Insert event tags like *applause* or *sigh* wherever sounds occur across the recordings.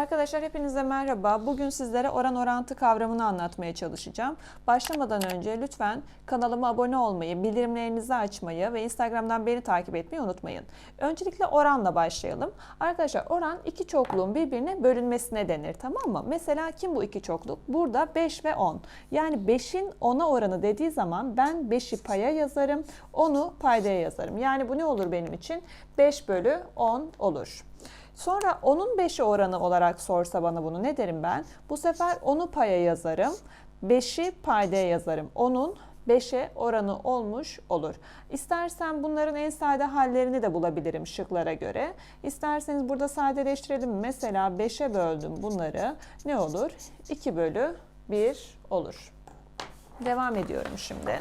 Arkadaşlar hepinize merhaba. Bugün sizlere oran orantı kavramını anlatmaya çalışacağım. Başlamadan önce lütfen kanalıma abone olmayı, bildirimlerinizi açmayı ve Instagram'dan beni takip etmeyi unutmayın. Öncelikle oranla başlayalım. Arkadaşlar oran iki çokluğun birbirine bölünmesine denir tamam mı? Mesela kim bu iki çokluk? Burada 5 ve 10. Yani 5'in 10'a oranı dediği zaman ben 5'i paya yazarım, 10'u paydaya yazarım. Yani bu ne olur benim için? 5 bölü 10 olur. Sonra onun 5'i oranı olarak sorsa bana bunu ne derim ben? Bu sefer onu paya yazarım. 5'i paydaya yazarım. Onun 5'e oranı olmuş olur. İstersen bunların en sade hallerini de bulabilirim şıklara göre. İsterseniz burada sadeleştirelim. Mesela 5'e böldüm bunları. Ne olur? 2 bölü 1 olur. Devam ediyorum şimdi.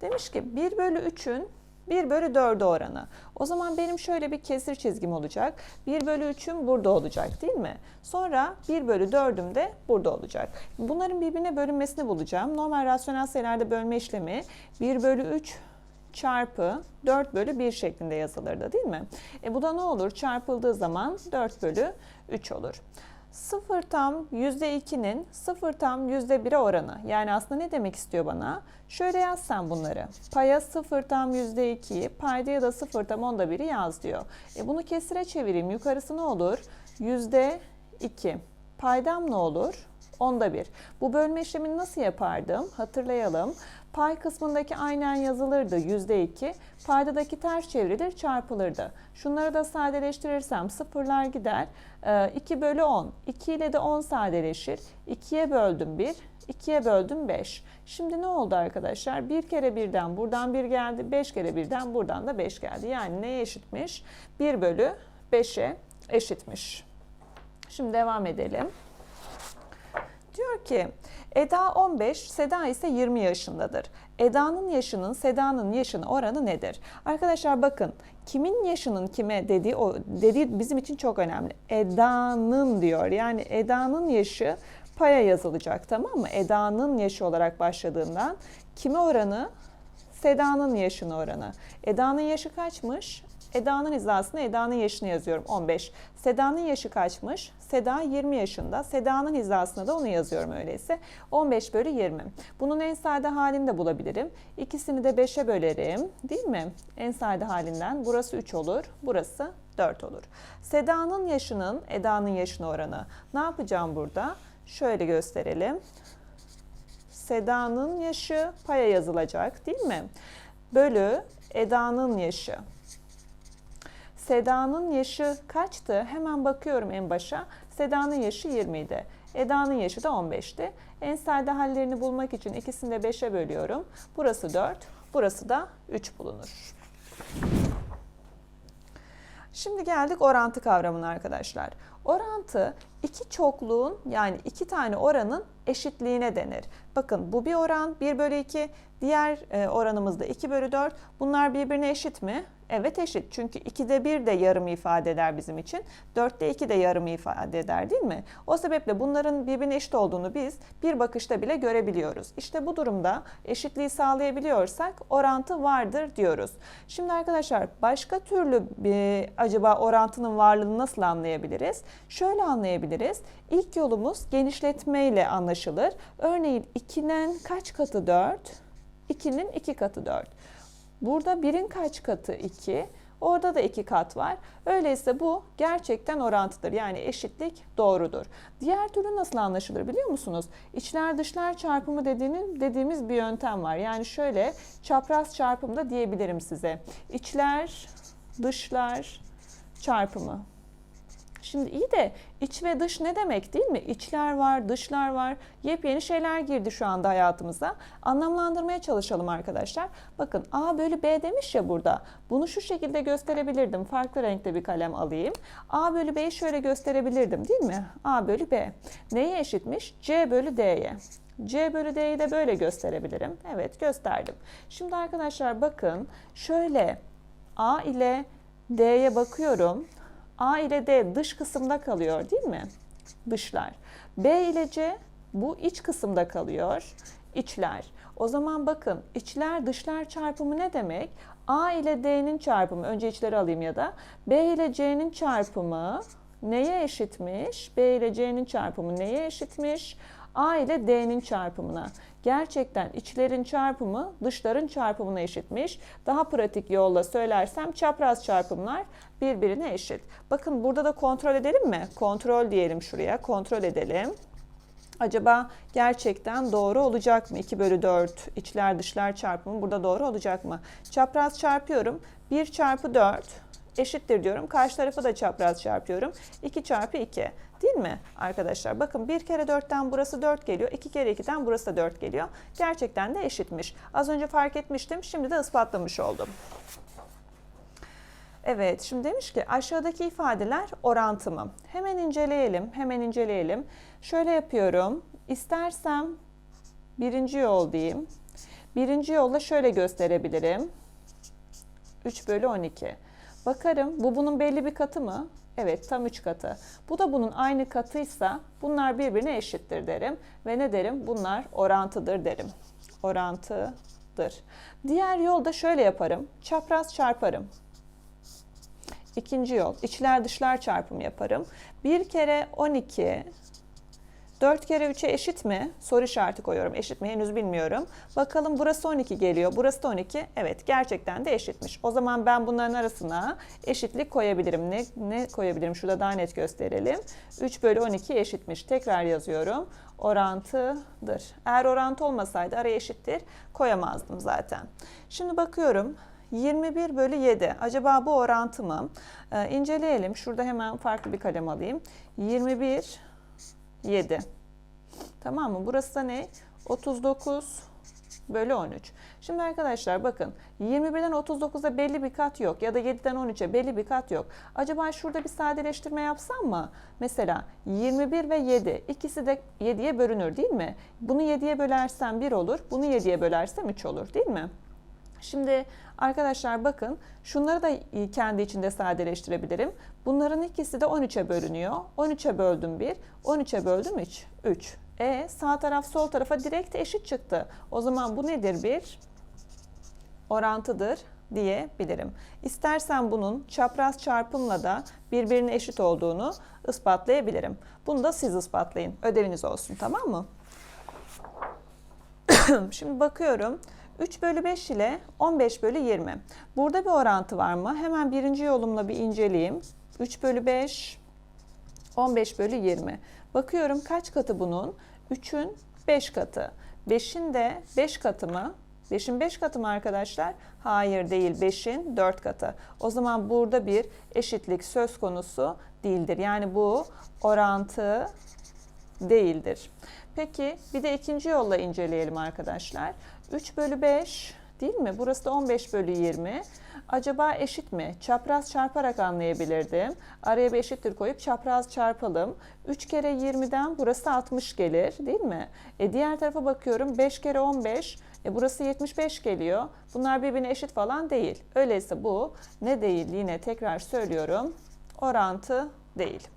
Demiş ki 1 bölü 3'ün 1 bölü 4'e oranı. O zaman benim şöyle bir kesir çizgim olacak. 1 bölü 3'üm burada olacak değil mi? Sonra 1 bölü 4'üm de burada olacak. Bunların birbirine bölünmesini bulacağım. Normal rasyonel sayılarda bölme işlemi 1 bölü 3 çarpı 4 bölü 1 şeklinde yazılırdı değil mi? E bu da ne olur? Çarpıldığı zaman 4 bölü 3 olur. 0 tam %2'nin 0 tam %1'e oranı. Yani aslında ne demek istiyor bana? Şöyle yaz sen bunları. Paya 0 tam %2'yi, paydaya da 0 tam onda biri yaz diyor. E bunu kesire çevireyim. Yukarısı ne olur? %2. Paydam ne olur? Onda bir. Bu bölme işlemini nasıl yapardım? Hatırlayalım. Pay kısmındaki aynen yazılırdı %2. Paydadaki ters çevrilir çarpılırdı. Şunları da sadeleştirirsem sıfırlar gider. 2 bölü 10. 2 ile de 10 sadeleşir. 2'ye böldüm 1. 2'ye böldüm 5. Şimdi ne oldu arkadaşlar? 1 kere birden buradan 1 geldi. 5 kere birden buradan da 5 geldi. Yani neye eşitmiş? 1 bölü 5'e eşitmiş. Şimdi devam edelim. Ki Eda 15, Seda ise 20 yaşındadır. Eda'nın yaşının Seda'nın yaşına oranı nedir? Arkadaşlar bakın kimin yaşının kime dediği o dediği bizim için çok önemli. Eda'nın diyor. Yani Eda'nın yaşı paya yazılacak tamam mı? Eda'nın yaşı olarak başladığından kime oranı? Seda'nın yaşına oranı. Eda'nın yaşı kaçmış? Eda'nın hizasına Eda'nın yaşını yazıyorum 15. Seda'nın yaşı kaçmış? Seda 20 yaşında. Seda'nın hizasına da onu yazıyorum öyleyse. 15 bölü 20. Bunun en sade halini de bulabilirim. İkisini de 5'e bölerim. Değil mi? En sade halinden burası 3 olur. Burası 4 olur. Seda'nın yaşının Eda'nın yaşına oranı. Ne yapacağım burada? Şöyle gösterelim. Seda'nın yaşı paya yazılacak değil mi? Bölü Eda'nın yaşı. Seda'nın yaşı kaçtı? Hemen bakıyorum en başa. Seda'nın yaşı 20 idi. Eda'nın yaşı da 15'ti. En sade hallerini bulmak için ikisini de 5'e bölüyorum. Burası 4, burası da 3 bulunur. Şimdi geldik orantı kavramına arkadaşlar. Orantı iki çokluğun yani iki tane oranın eşitliğine denir. Bakın bu bir oran 1 bölü 2, diğer e, oranımız da 2 bölü 4. Bunlar birbirine eşit mi? Evet eşit. Çünkü 2'de 1 de yarımı ifade eder bizim için. 4'te 2 de yarımı ifade eder değil mi? O sebeple bunların birbirine eşit olduğunu biz bir bakışta bile görebiliyoruz. İşte bu durumda eşitliği sağlayabiliyorsak orantı vardır diyoruz. Şimdi arkadaşlar başka türlü bir acaba orantının varlığını nasıl anlayabiliriz? Şöyle anlayabiliriz. İlk yolumuz genişletme ile anlaşılır. Örneğin 2'nin kaç katı 4? 2'nin 2 katı 4. Burada 1'in kaç katı 2? Orada da 2 kat var. Öyleyse bu gerçekten orantıdır. Yani eşitlik doğrudur. Diğer türlü nasıl anlaşılır biliyor musunuz? İçler dışlar çarpımı dediğimiz, dediğimiz bir yöntem var. Yani şöyle çapraz çarpım da diyebilirim size. İçler dışlar çarpımı. Şimdi iyi de iç ve dış ne demek değil mi? İçler var, dışlar var. Yepyeni şeyler girdi şu anda hayatımıza. Anlamlandırmaya çalışalım arkadaşlar. Bakın A bölü B demiş ya burada. Bunu şu şekilde gösterebilirdim. Farklı renkte bir kalem alayım. A bölü B'yi şöyle gösterebilirdim değil mi? A bölü B. Neye eşitmiş? C bölü D'ye. C bölü D'yi de böyle gösterebilirim. Evet gösterdim. Şimdi arkadaşlar bakın şöyle A ile D'ye bakıyorum. A ile D dış kısımda kalıyor değil mi? Dışlar. B ile C bu iç kısımda kalıyor. İçler. O zaman bakın içler dışlar çarpımı ne demek? A ile D'nin çarpımı önce içleri alayım ya da B ile C'nin çarpımı neye eşitmiş? B ile C'nin çarpımı neye eşitmiş? A ile D'nin çarpımına. Gerçekten içlerin çarpımı dışların çarpımına eşitmiş. Daha pratik yolla söylersem çapraz çarpımlar birbirine eşit. Bakın burada da kontrol edelim mi? Kontrol diyelim şuraya. Kontrol edelim. Acaba gerçekten doğru olacak mı? 2 bölü 4 içler dışlar çarpımı burada doğru olacak mı? Çapraz çarpıyorum. 1 çarpı 4 eşittir diyorum. Karşı tarafı da çapraz çarpıyorum. 2 çarpı 2 değil mi arkadaşlar? Bakın 1 kere 4'ten burası 4 geliyor. 2 kere 2'den burası da 4 geliyor. Gerçekten de eşitmiş. Az önce fark etmiştim. Şimdi de ispatlamış oldum. Evet, şimdi demiş ki aşağıdaki ifadeler orantı mı? Hemen inceleyelim, hemen inceleyelim. Şöyle yapıyorum. İstersem birinci yol diyeyim. Birinci yolla şöyle gösterebilirim. 3 bölü 12. Bakarım bu bunun belli bir katı mı? Evet tam 3 katı. Bu da bunun aynı katıysa bunlar birbirine eşittir derim. Ve ne derim? Bunlar orantıdır derim. Orantıdır. Diğer yolda şöyle yaparım. Çapraz çarparım. İkinci yol. içler dışlar çarpımı yaparım. 1 kere 12 4 kere 3'e eşit mi? Soru işareti koyuyorum. Eşit mi? Henüz bilmiyorum. Bakalım burası 12 geliyor. Burası da 12. Evet gerçekten de eşitmiş. O zaman ben bunların arasına eşitlik koyabilirim. Ne, ne koyabilirim? Şurada daha net gösterelim. 3 bölü 12 eşitmiş. Tekrar yazıyorum. Orantıdır. Eğer orantı olmasaydı araya eşittir koyamazdım zaten. Şimdi bakıyorum. 21 bölü 7. Acaba bu orantı mı? Ee, inceleyelim. Şurada hemen farklı bir kalem alayım. 21 7. Tamam mı? Burası da ne? 39 bölü 13. Şimdi arkadaşlar bakın 21'den 39'a belli bir kat yok ya da 7'den 13'e belli bir kat yok. Acaba şurada bir sadeleştirme yapsam mı? Mesela 21 ve 7 ikisi de 7'ye bölünür değil mi? Bunu 7'ye bölersem 1 olur. Bunu 7'ye bölersem 3 olur değil mi? Şimdi arkadaşlar bakın şunları da kendi içinde sadeleştirebilirim. Bunların ikisi de 13'e bölünüyor. 13'e böldüm 1, 13'e böldüm 3. 3. E sağ taraf sol tarafa direkt eşit çıktı. O zaman bu nedir bir? Orantıdır diyebilirim. İstersen bunun çapraz çarpımla da birbirine eşit olduğunu ispatlayabilirim. Bunu da siz ispatlayın. Ödeviniz olsun tamam mı? *clears throat* Şimdi bakıyorum. 3 bölü 5 ile 15 bölü 20. Burada bir orantı var mı? Hemen birinci yolumla bir inceleyeyim. 3 bölü 5, 15 bölü 20. Bakıyorum kaç katı bunun? 3'ün 5 katı. 5'in de 5 katı mı? 5'in 5 katı mı arkadaşlar? Hayır değil 5'in 4 katı. O zaman burada bir eşitlik söz konusu değildir. Yani bu orantı değildir. Peki bir de ikinci yolla inceleyelim arkadaşlar. 3 bölü 5 değil mi? Burası da 15 bölü 20. Acaba eşit mi? Çapraz çarparak anlayabilirdim. Araya bir eşittir koyup çapraz çarpalım. 3 kere 20'den burası 60 gelir değil mi? E diğer tarafa bakıyorum 5 kere 15 e burası 75 geliyor. Bunlar birbirine eşit falan değil. Öyleyse bu ne değil yine tekrar söylüyorum. Orantı değil.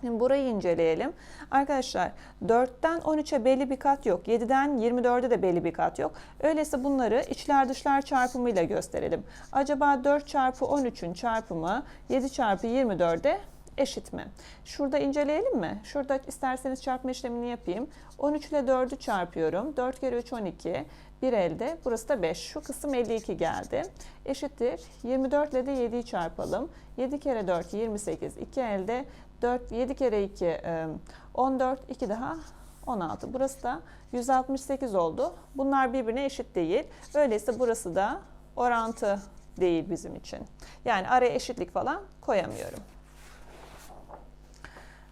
Şimdi burayı inceleyelim. Arkadaşlar 4'ten 13'e belli bir kat yok. 7'den 24'e de belli bir kat yok. Öyleyse bunları içler dışlar çarpımıyla gösterelim. Acaba 4 çarpı 13'ün çarpımı 7 çarpı 24'e eşit mi? Şurada inceleyelim mi? Şurada isterseniz çarpma işlemini yapayım. 13 ile 4'ü çarpıyorum. 4 kere 3 12. Bir elde. Burası da 5. Şu kısım 52 geldi. Eşittir. 24 ile de 7'yi çarpalım. 7 kere 4 28. 2 elde 4, 7 kere 2 14, 2 daha 16. Burası da 168 oldu. Bunlar birbirine eşit değil. Öyleyse burası da orantı değil bizim için. Yani araya eşitlik falan koyamıyorum.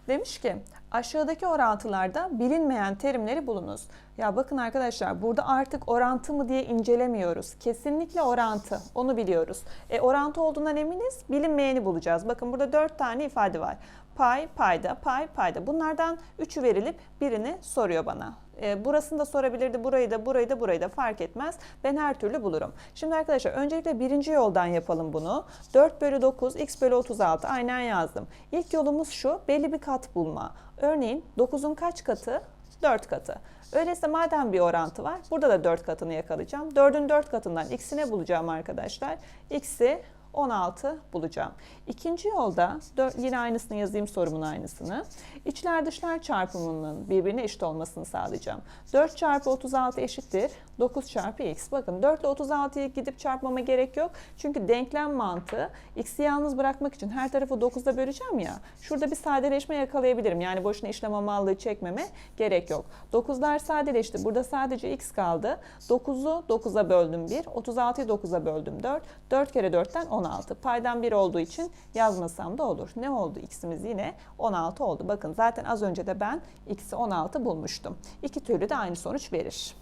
Demiş ki aşağıdaki orantılarda bilinmeyen terimleri bulunuz. Ya bakın arkadaşlar burada artık orantı mı diye incelemiyoruz. Kesinlikle orantı. Onu biliyoruz. E, orantı olduğundan eminiz. Bilinmeyeni bulacağız. Bakın burada dört tane ifade var. Pay, payda, pay, payda. Bunlardan üçü verilip birini soruyor bana. E, burasını da sorabilirdi, burayı da, burayı da, burayı da fark etmez. Ben her türlü bulurum. Şimdi arkadaşlar öncelikle birinci yoldan yapalım bunu. 4 bölü 9, x bölü 36 aynen yazdım. İlk yolumuz şu, belli bir kat bulma. Örneğin 9'un kaç katı? 4 katı. Öyleyse madem bir orantı var, burada da 4 katını yakalayacağım. 4'ün 4 katından x'i ne bulacağım arkadaşlar? x'i 16 bulacağım. İkinci yolda yine aynısını yazayım sorumun aynısını. İçler dışlar çarpımının birbirine eşit olmasını sağlayacağım. 4 çarpı 36 eşittir 9 çarpı x. Bakın 4 ile 36'yı gidip çarpmama gerek yok. Çünkü denklem mantığı x'i yalnız bırakmak için her tarafı 9'da böleceğim ya. Şurada bir sadeleşme yakalayabilirim. Yani boşuna işlem amallığı çekmeme gerek yok. 9'lar sadeleşti. Burada sadece x kaldı. 9'u 9'a böldüm 1. 36'yı 9'a böldüm 4. 4 kere 4'ten 16. Paydan 1 olduğu için yazmasam da olur. Ne oldu? X'imiz yine 16 oldu. Bakın zaten az önce de ben x'i 16 bulmuştum. İki türlü de aynı sonuç verir.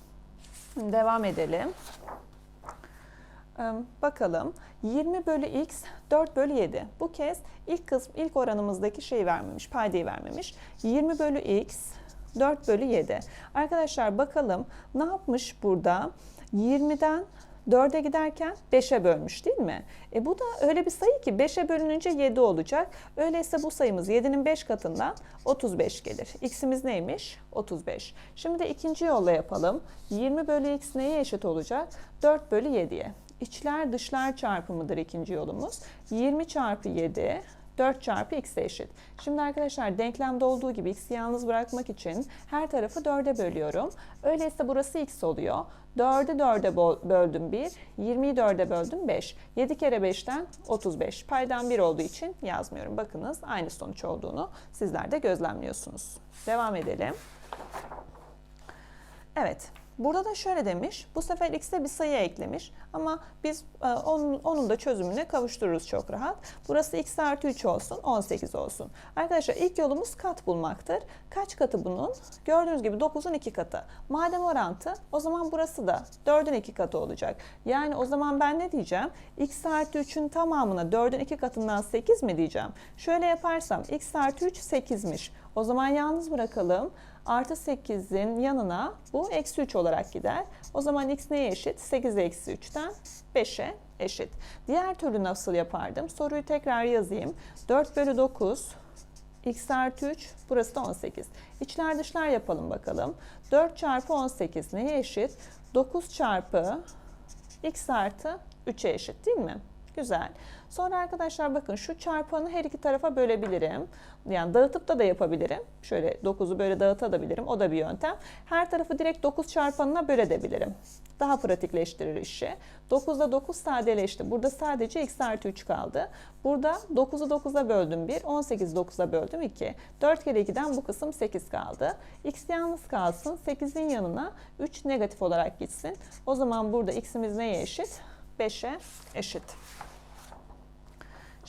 Şimdi devam edelim. Bakalım 20 bölü x 4 bölü 7. Bu kez ilk kısım ilk oranımızdaki şeyi vermemiş, paydayı vermemiş. 20 bölü x 4 bölü 7. Arkadaşlar bakalım ne yapmış burada? 20'den 4'e giderken 5'e bölmüş değil mi? E bu da öyle bir sayı ki 5'e bölününce 7 olacak. Öyleyse bu sayımız 7'nin 5 katından 35 gelir. X'imiz neymiş? 35. Şimdi de ikinci yolla yapalım. 20 bölü x neye eşit olacak? 4 bölü 7'ye. İçler dışlar çarpımıdır ikinci yolumuz. 20 çarpı 7 4 çarpı x'e eşit. Şimdi arkadaşlar denklemde olduğu gibi x'i yalnız bırakmak için her tarafı 4'e bölüyorum. Öyleyse burası x oluyor. 4'ü 4'e böldüm 1, 20'yi 4'e böldüm 5. 7 kere 5'ten 35. Paydan 1 olduğu için yazmıyorum. Bakınız aynı sonuç olduğunu sizler de gözlemliyorsunuz. Devam edelim. Evet. Burada da şöyle demiş. Bu sefer x'e bir sayı eklemiş. Ama biz e, onun, onun da çözümüne kavuştururuz çok rahat. Burası x artı 3 olsun, 18 olsun. Arkadaşlar ilk yolumuz kat bulmaktır. Kaç katı bunun? Gördüğünüz gibi 9'un 2 katı. Madem orantı o zaman burası da 4'ün 2 katı olacak. Yani o zaman ben ne diyeceğim? x artı 3'ün tamamına 4'ün 2 katından 8 mi diyeceğim? Şöyle yaparsam x artı 3 8'miş. O zaman yalnız bırakalım. Artı 8'in yanına bu eksi 3 olarak gider. O zaman x neye eşit? 8 eksi 3'ten 5'e eşit. Diğer türlü nasıl yapardım? Soruyu tekrar yazayım. 4 bölü 9 x artı 3 burası da 18. İçler dışlar yapalım bakalım. 4 çarpı 18 neye eşit? 9 çarpı x artı 3'e eşit değil mi? Güzel. Sonra arkadaşlar bakın şu çarpanı her iki tarafa bölebilirim. Yani dağıtıp da da yapabilirim. Şöyle 9'u böyle dağıtabilirim. O da bir yöntem. Her tarafı direkt 9 çarpanına bölebilirim. Daha pratikleştirir işi. 9'da 9 sadeleşti. Burada sadece x artı 3 kaldı. Burada 9'u 9'a böldüm 1, 18'i 9'a böldüm 2. 4 kere 2'den bu kısım 8 kaldı. x yalnız kalsın. 8'in yanına 3 negatif olarak gitsin. O zaman burada x'imiz neye eşit? 5'e eşit.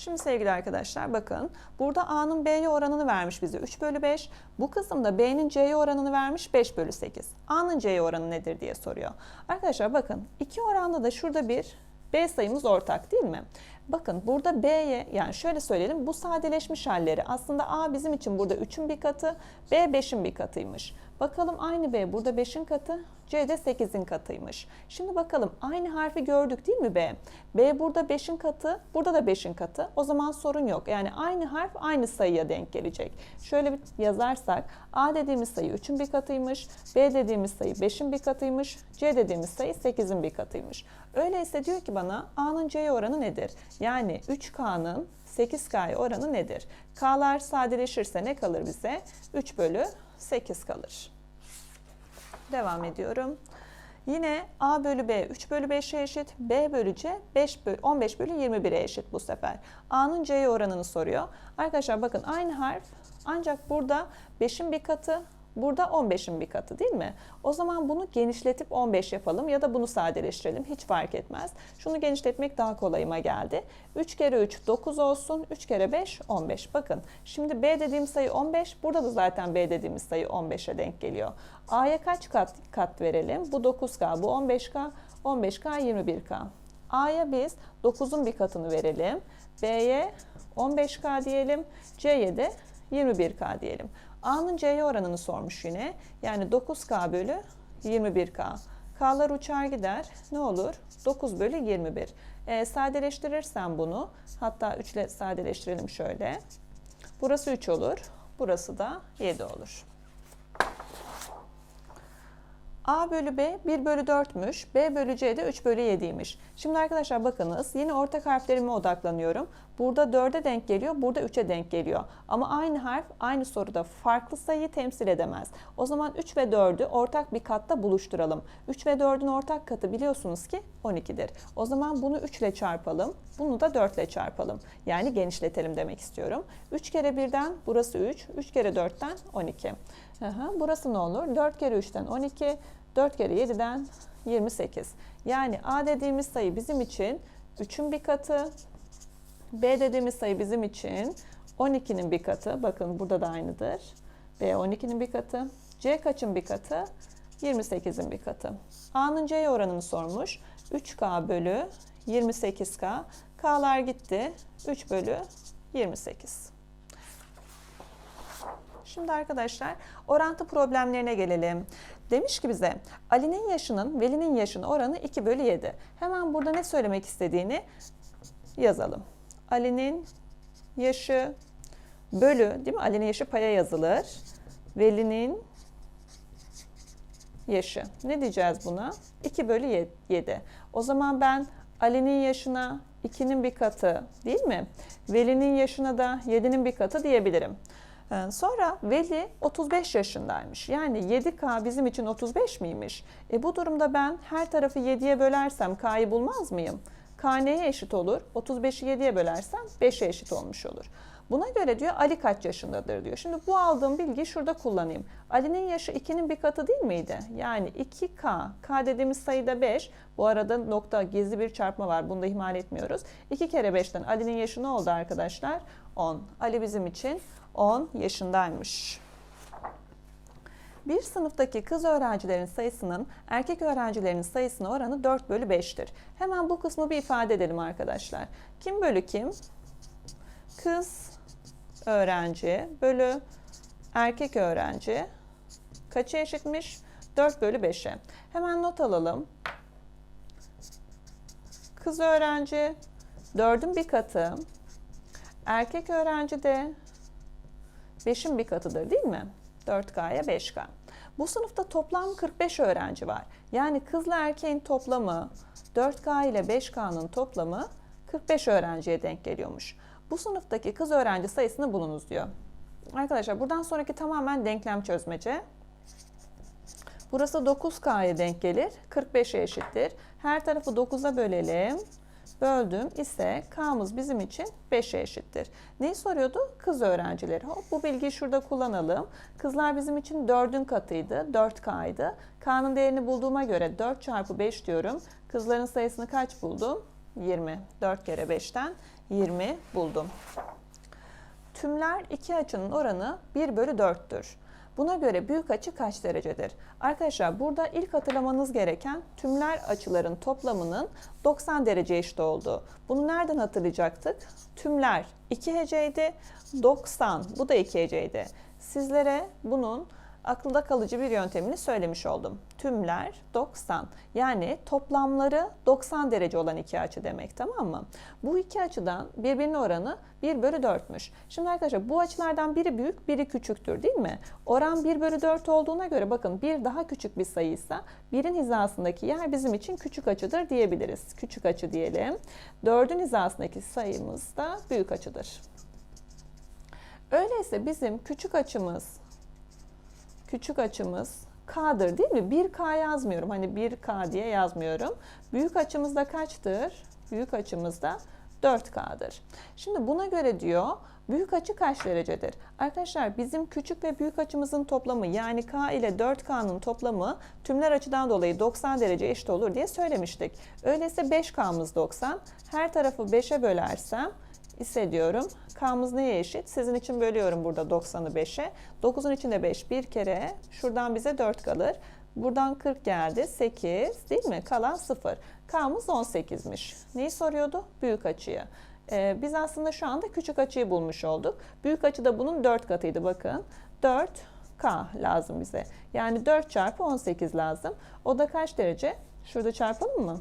Şimdi sevgili arkadaşlar bakın burada A'nın B'ye oranını vermiş bize 3 bölü 5. Bu kısımda B'nin C'ye oranını vermiş 5 bölü 8. A'nın C'ye oranı nedir diye soruyor. Arkadaşlar bakın iki oranda da şurada bir B sayımız ortak değil mi? Bakın burada B'ye yani şöyle söyleyelim bu sadeleşmiş halleri aslında A bizim için burada 3'ün bir katı B 5'in bir katıymış. Bakalım aynı B burada 5'in katı C de 8'in katıymış. Şimdi bakalım aynı harfi gördük değil mi B? B burada 5'in katı burada da 5'in katı o zaman sorun yok. Yani aynı harf aynı sayıya denk gelecek. Şöyle bir yazarsak A dediğimiz sayı 3'ün bir katıymış. B dediğimiz sayı 5'in bir katıymış. C dediğimiz sayı 8'in bir katıymış. Öyleyse diyor ki bana A'nın C'ye oranı nedir? Yani 3K'nın 8K'ya oranı nedir? K'lar sadeleşirse ne kalır bize? 3 bölü 8 kalır. Devam ediyorum. Yine A bölü B 3 bölü 5'e eşit, B bölü C 5 bölü, 15 bölü 21'e eşit bu sefer. A'nın C'ye oranını soruyor. Arkadaşlar bakın aynı harf ancak burada 5'in bir katı, burada 15'in bir katı değil mi? O zaman bunu genişletip 15 yapalım ya da bunu sadeleştirelim hiç fark etmez. Şunu genişletmek daha kolayıma geldi. 3 kere 3 9 olsun, 3 kere 5 15. Bakın şimdi B dediğim sayı 15, burada da zaten B dediğimiz sayı 15'e denk geliyor. A'ya kaç kat kat verelim? Bu 9K, bu 15K, 15K 21K. A'ya biz 9'un bir katını verelim. B'ye 15K diyelim. C'ye de 21K diyelim. A'nın C'ye oranını sormuş yine. Yani 9K bölü 21K. K'lar uçar gider. Ne olur? 9 bölü 21. E, sadeleştirirsem bunu, hatta 3 ile sadeleştirelim şöyle. Burası 3 olur. Burası da 7 olur. A bölü B 1 bölü 4'müş. B bölü C de 3 bölü 7'ymiş. Şimdi arkadaşlar bakınız yine ortak harflerime odaklanıyorum. Burada 4'e denk geliyor, burada 3'e denk geliyor. Ama aynı harf aynı soruda farklı sayıyı temsil edemez. O zaman 3 ve 4'ü ortak bir katta buluşturalım. 3 ve 4'ün ortak katı biliyorsunuz ki 12'dir. O zaman bunu 3 ile çarpalım, bunu da 4 ile çarpalım. Yani genişletelim demek istiyorum. 3 kere 1'den burası 3, 3 kere 4'ten 12. Aha, burası ne olur? 4 kere 3'ten 12, 4 kere 7'den 28. Yani A dediğimiz sayı bizim için 3'ün bir katı, B dediğimiz sayı bizim için 12'nin bir katı. Bakın burada da aynıdır. B 12'nin bir katı. C kaçın bir katı? 28'in bir katı. A'nın C'ye oranını sormuş. 3K bölü 28K. K'lar gitti. 3 bölü 28. Şimdi arkadaşlar orantı problemlerine gelelim. Demiş ki bize Ali'nin yaşının Veli'nin yaşının oranı 2 bölü 7. Hemen burada ne söylemek istediğini yazalım. Ali'nin yaşı bölü değil mi? Ali'nin yaşı paya yazılır. Veli'nin yaşı. Ne diyeceğiz buna? 2 bölü 7. O zaman ben Ali'nin yaşına 2'nin bir katı değil mi? Veli'nin yaşına da 7'nin bir katı diyebilirim. Ee, Sonra Veli 35 yaşındaymış. Yani 7K bizim için 35 miymiş? E bu durumda ben her tarafı 7'ye bölersem K'yı bulmaz mıyım? K neye eşit olur? 35'i 7'ye bölersem 5'e eşit olmuş olur. Buna göre diyor Ali kaç yaşındadır diyor. Şimdi bu aldığım bilgiyi şurada kullanayım. Ali'nin yaşı 2'nin bir katı değil miydi? Yani 2K, K dediğimiz sayıda 5. Bu arada nokta gizli bir çarpma var. Bunu da ihmal etmiyoruz. 2 kere 5'ten Ali'nin yaşı ne oldu arkadaşlar? 10. Ali bizim için 10 yaşındaymış. Bir sınıftaki kız öğrencilerin sayısının erkek öğrencilerin sayısına oranı 4 bölü 5'tir. Hemen bu kısmı bir ifade edelim arkadaşlar. Kim bölü kim? Kız öğrenci bölü erkek öğrenci kaça eşitmiş? 4 bölü 5'e. Hemen not alalım. Kız öğrenci 4'ün bir katı. Erkek öğrenci de 5'in bir katıdır değil mi? 4K'ya 5K. Bu sınıfta toplam 45 öğrenci var. Yani kızla erkeğin toplamı 4K ile 5K'nın toplamı 45 öğrenciye denk geliyormuş. Bu sınıftaki kız öğrenci sayısını bulunuz diyor. Arkadaşlar buradan sonraki tamamen denklem çözmece. Burası 9K'ya denk gelir. 45'e eşittir. Her tarafı 9'a bölelim. Böldüm ise K'mız bizim için 5'e eşittir. Neyi soruyordu? Kız öğrencileri. Hop, bu bilgiyi şurada kullanalım. Kızlar bizim için 4'ün katıydı. 4K'ydı. K'nın değerini bulduğuma göre 4 çarpı 5 diyorum. Kızların sayısını kaç buldum? 20. 4 kere 5'ten 20 buldum. Tümler iki açının oranı 1 bölü 4'tür. Buna göre büyük açı kaç derecedir? Arkadaşlar burada ilk hatırlamanız gereken tümler açıların toplamının 90 derece eşit olduğu. Bunu nereden hatırlayacaktık? Tümler 2 heceydi, 90 bu da 2 heceydi. Sizlere bunun akılda kalıcı bir yöntemini söylemiş oldum. Tümler 90. Yani toplamları 90 derece olan iki açı demek tamam mı? Bu iki açıdan birbirinin oranı 1 bölü 4'müş. Şimdi arkadaşlar bu açılardan biri büyük biri küçüktür değil mi? Oran 1 bölü 4 olduğuna göre bakın bir daha küçük bir sayıysa birin hizasındaki yer bizim için küçük açıdır diyebiliriz. Küçük açı diyelim. 4'ün hizasındaki sayımız da büyük açıdır. Öyleyse bizim küçük açımız küçük açımız K'dır değil mi? 1K yazmıyorum. Hani 1K diye yazmıyorum. Büyük açımız da kaçtır? Büyük açımız da 4K'dır. Şimdi buna göre diyor büyük açı kaç derecedir? Arkadaşlar bizim küçük ve büyük açımızın toplamı yani K ile 4K'nın toplamı tümler açıdan dolayı 90 derece eşit olur diye söylemiştik. Öyleyse 5K'mız 90. Her tarafı 5'e bölersem ise diyorum. K'mız neye eşit? Sizin için bölüyorum burada 90'ı 5'e. 9'un içinde 5 bir kere. Şuradan bize 4 kalır. Buradan 40 geldi. 8 değil mi? Kalan 0. K'mız 18'miş. Neyi soruyordu? Büyük açıyı. Ee, biz aslında şu anda küçük açıyı bulmuş olduk. Büyük açı da bunun 4 katıydı bakın. 4 K lazım bize. Yani 4 çarpı 18 lazım. O da kaç derece? Şurada çarpalım mı?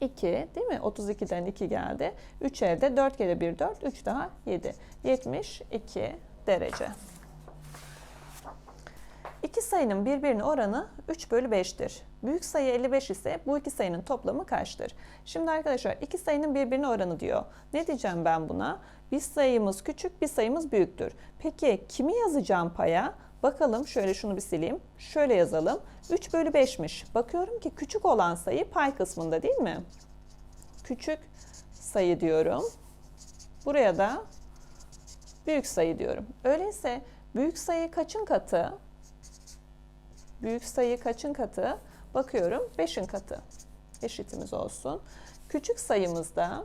2 değil mi? 32'den 2 geldi. 3 elde 4 kere 1 4, 3 daha 7. 72 derece. İki sayının birbirine oranı 3 bölü 5'tir. Büyük sayı 55 ise bu iki sayının toplamı kaçtır? Şimdi arkadaşlar iki sayının birbirine oranı diyor. Ne diyeceğim ben buna? Bir sayımız küçük, bir sayımız büyüktür. Peki kimi yazacağım paya? Bakalım şöyle şunu bir sileyim. Şöyle yazalım. 3 bölü 5'miş. Bakıyorum ki küçük olan sayı pay kısmında değil mi? Küçük sayı diyorum. Buraya da büyük sayı diyorum. Öyleyse büyük sayı kaçın katı? Büyük sayı kaçın katı? Bakıyorum 5'in katı. Eşitimiz olsun. Küçük sayımızda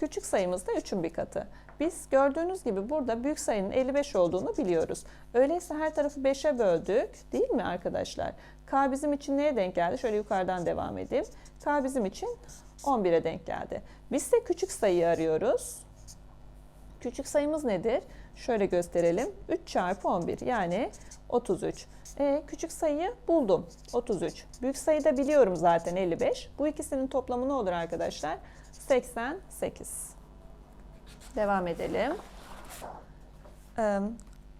küçük sayımızda 3'ün bir katı. Biz gördüğünüz gibi burada büyük sayının 55 olduğunu biliyoruz. Öyleyse her tarafı 5'e böldük değil mi arkadaşlar? K bizim için neye denk geldi? Şöyle yukarıdan devam edeyim. K bizim için 11'e denk geldi. Biz de küçük sayıyı arıyoruz. Küçük sayımız nedir? Şöyle gösterelim. 3 çarpı 11 yani 33. E, küçük sayıyı buldum. 33. Büyük sayıyı da biliyorum zaten 55. Bu ikisinin toplamı ne olur arkadaşlar? 88. Devam edelim.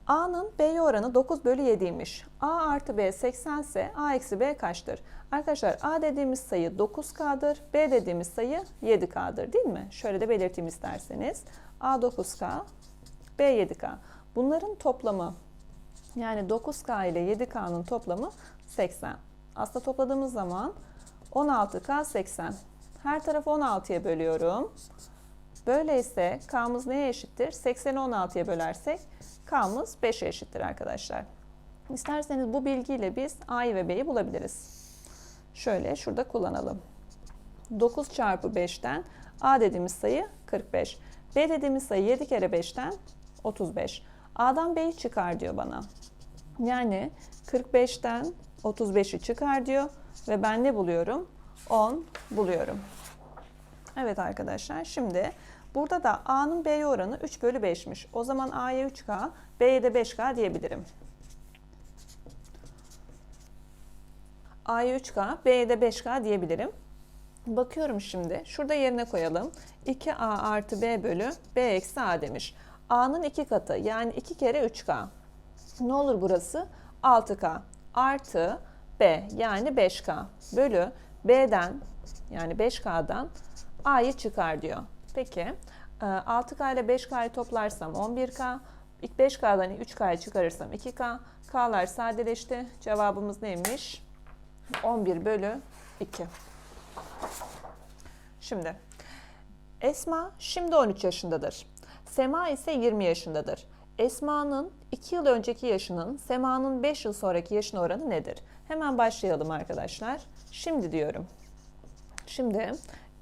A'nın B'ye oranı 9 bölü 7'ymiş. A artı B 80 ise A eksi B kaçtır? Arkadaşlar A dediğimiz sayı 9K'dır. B dediğimiz sayı 7K'dır değil mi? Şöyle de belirteyim isterseniz. A 9K, B 7K. Bunların toplamı yani 9K ile 7K'nın toplamı 80. Aslında topladığımız zaman 16K 80. Her tarafı 16'ya bölüyorum. Böyleyse K'mız neye eşittir? 80'i 16'ya bölersek K'mız 5'e eşittir arkadaşlar. İsterseniz bu bilgiyle biz A'yı ve B'yi bulabiliriz. Şöyle şurada kullanalım. 9 çarpı 5'ten A dediğimiz sayı 45. B dediğimiz sayı 7 kere 5'ten 35. A'dan B'yi çıkar diyor bana. Yani 45'ten 35'i çıkar diyor ve ben ne buluyorum? 10 buluyorum. Evet arkadaşlar şimdi burada da A'nın B'ye oranı 3 bölü 5'miş. O zaman A'ya 3K, B'ye de 5K diyebilirim. A'ya 3K, B'ye de 5K diyebilirim. Bakıyorum şimdi. Şurada yerine koyalım. 2A artı B bölü B eksi A demiş. A'nın 2 katı yani 2 kere 3K. Ne olur burası? 6K artı B yani 5K bölü B'den yani 5K'dan A'yı çıkar diyor. Peki 6K ile 5K'yı toplarsam 11K, ilk 5K'dan 3K'yı çıkarırsam 2K, K'lar sadeleşti. Cevabımız neymiş? 11 bölü 2. Şimdi Esma şimdi 13 yaşındadır. Sema ise 20 yaşındadır. Esma'nın 2 yıl önceki yaşının Sema'nın 5 yıl sonraki yaşına oranı nedir? Hemen başlayalım arkadaşlar. Şimdi diyorum. Şimdi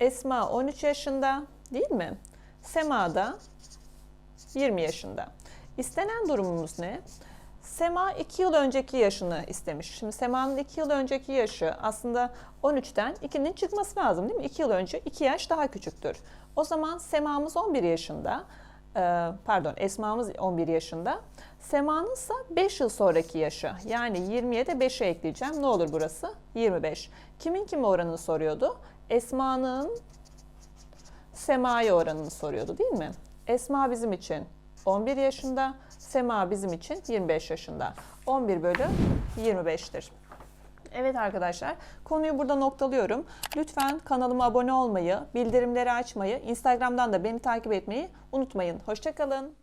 Esma 13 yaşında değil mi? Sema da 20 yaşında. İstenen durumumuz ne? Sema 2 yıl önceki yaşını istemiş. Şimdi Sema'nın 2 yıl önceki yaşı aslında 13'ten 2'nin çıkması lazım değil mi? 2 yıl önce 2 yaş daha küçüktür. O zaman Sema'mız 11 yaşında. Pardon Esma'mız 11 yaşında. Sema'nın ise 5 yıl sonraki yaşı. Yani 20'ye de 5'e ekleyeceğim. Ne olur burası? 25. Kimin kime oranını soruyordu? Esma'nın Sema'ya oranını soruyordu değil mi? Esma bizim için 11 yaşında, Sema bizim için 25 yaşında. 11 bölü 25'tir. Evet arkadaşlar konuyu burada noktalıyorum. Lütfen kanalıma abone olmayı, bildirimleri açmayı, Instagram'dan da beni takip etmeyi unutmayın. Hoşçakalın.